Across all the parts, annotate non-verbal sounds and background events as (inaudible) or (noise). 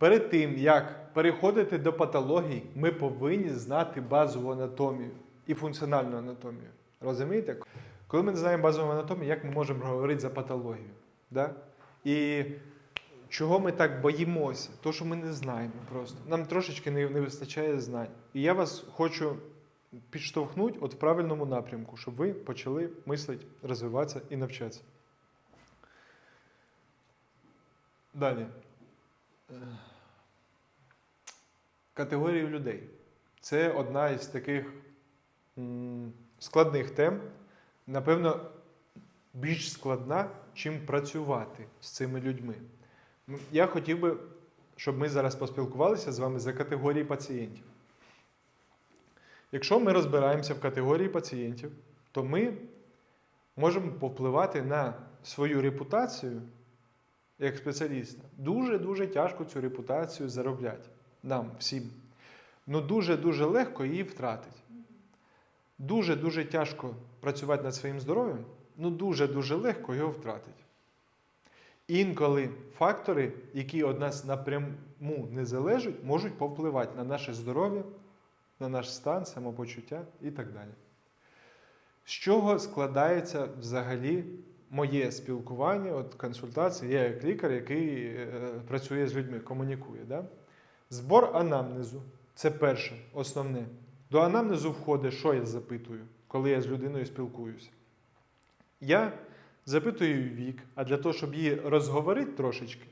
Перед тим, як переходити до патологій, ми повинні знати базову анатомію і функціональну анатомію. Розумієте? Коли ми не знаємо базову анатомію, як ми можемо говорити за патологію? Да? І чого ми так боїмося? То, що ми не знаємо просто. Нам трошечки не, вистачає знань. І я вас хочу підштовхнути от в правильному напрямку, щоб ви почали мислити, розвиватися і навчатися. Далі. Категорії людей. Це одна із таких складних тем. Напевно, більш складна, чим працювати з цими людьми. Я хотів би, щоб ми зараз поспілкувалися з вами за категорії пацієнтів. Якщо ми розбираємося в категорії пацієнтів, то ми можемо повпливати на свою репутацію як спеціаліста. Дуже-дуже тяжко цю репутацію заробляти нам всім. Ну дуже-дуже легко її втратити. Дуже-дуже тяжко працювати над своїм здоров'ям, ну дуже-дуже легко його втратити. Інколи фактори, які від нас напряму не залежать, можуть повпливати на наше здоров'я, на наш стан, самопочуття і так далі. З чого складається взагалі моє спілкування, от консультації, я як лікар, який е, працює з людьми, комунікує. Да? Збор анамнезу це перше, основне. До анамнезу входить, що я запитую, коли я з людиною спілкуюся. Я запитую вік, а для того, щоб її розговорити трошечки,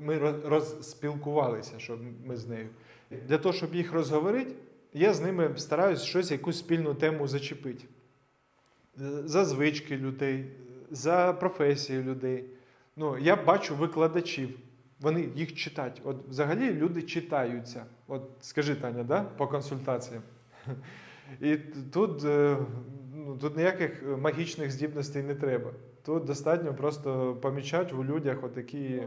ми розспілкувалися, щоб ми з нею. Для того, щоб їх розговорити, я з ними стараюсь щось, якусь спільну тему зачепити. Е, За звички людей, за професії людей. Ну, я бачу викладачів, вони їх читають. От взагалі люди читаються. От скажи, Таня, да? по консультаціям. І тут, е, ну, тут ніяких магічних здібностей не треба. Тут достатньо просто помічати у людях отакі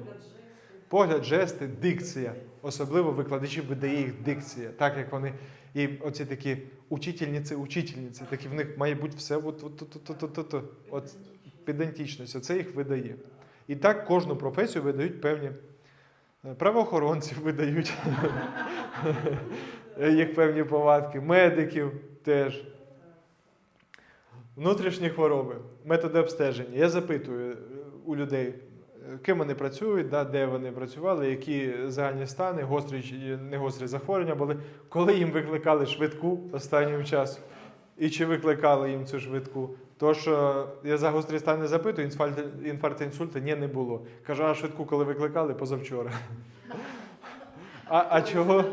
погляд, жести, дикція. Особливо викладачів видає їх дикція, так як вони. І оці такі учительниці, учительниці, такі в них має бути все от, от, от. Оце їх видає. І так кожну професію видають певні е, правоохоронців видають їх певні повадки, медиків теж. Внутрішні хвороби, методи обстеження. Я запитую е, у людей, е, ким вони працюють, да, де вони працювали, які загальні стани, гострі чи не гострі захворювання були, коли їм викликали швидку останнім часом, і чи викликали їм цю швидку. То, що я за гострі стани запитую, інфаркт, інфаркт інсульта ні, не було. Кажу, а швидку, коли викликали, позавчора. А, а чого?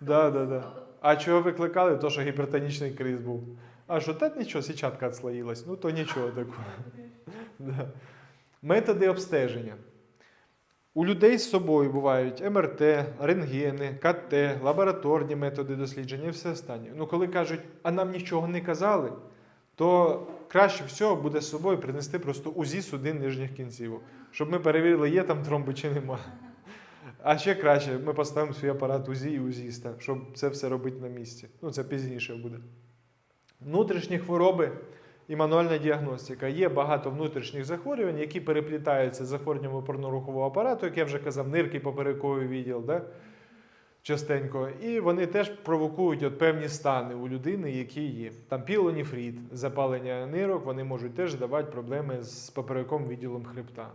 Да, да, да. А чого викликали? То, що гіпертонічний криз був. А що, та нічого, січатка відслоїлась. Ну, то нічого такого. (laughs) Да. Методи обстеження. У людей з собою бувають МРТ, рентгени, КТ, лабораторні методи дослідження і все останнє. Ну, коли кажуть, а нам нічого не казали, то краще всього буде з собою принести просто УЗІ судин нижніх кінцівок, щоб ми перевірили, є там тромби чи нема. А ще краще, ми поставимо свій апарат УЗІ і УЗІста, щоб це все робити на місці. Ну, це пізніше буде. Внутрішні хвороби і мануальна діагностика. Є багато внутрішніх захворювань, які переплітаються з захворюванням опорно-рухового апарату, як я вже казав, нирки, поперековий відділ, да? частенько. І вони теж провокують от певні стани у людини, які є. Там пілоніфрід, запалення нирок, вони можуть теж давати проблеми з поперековим відділом хребта.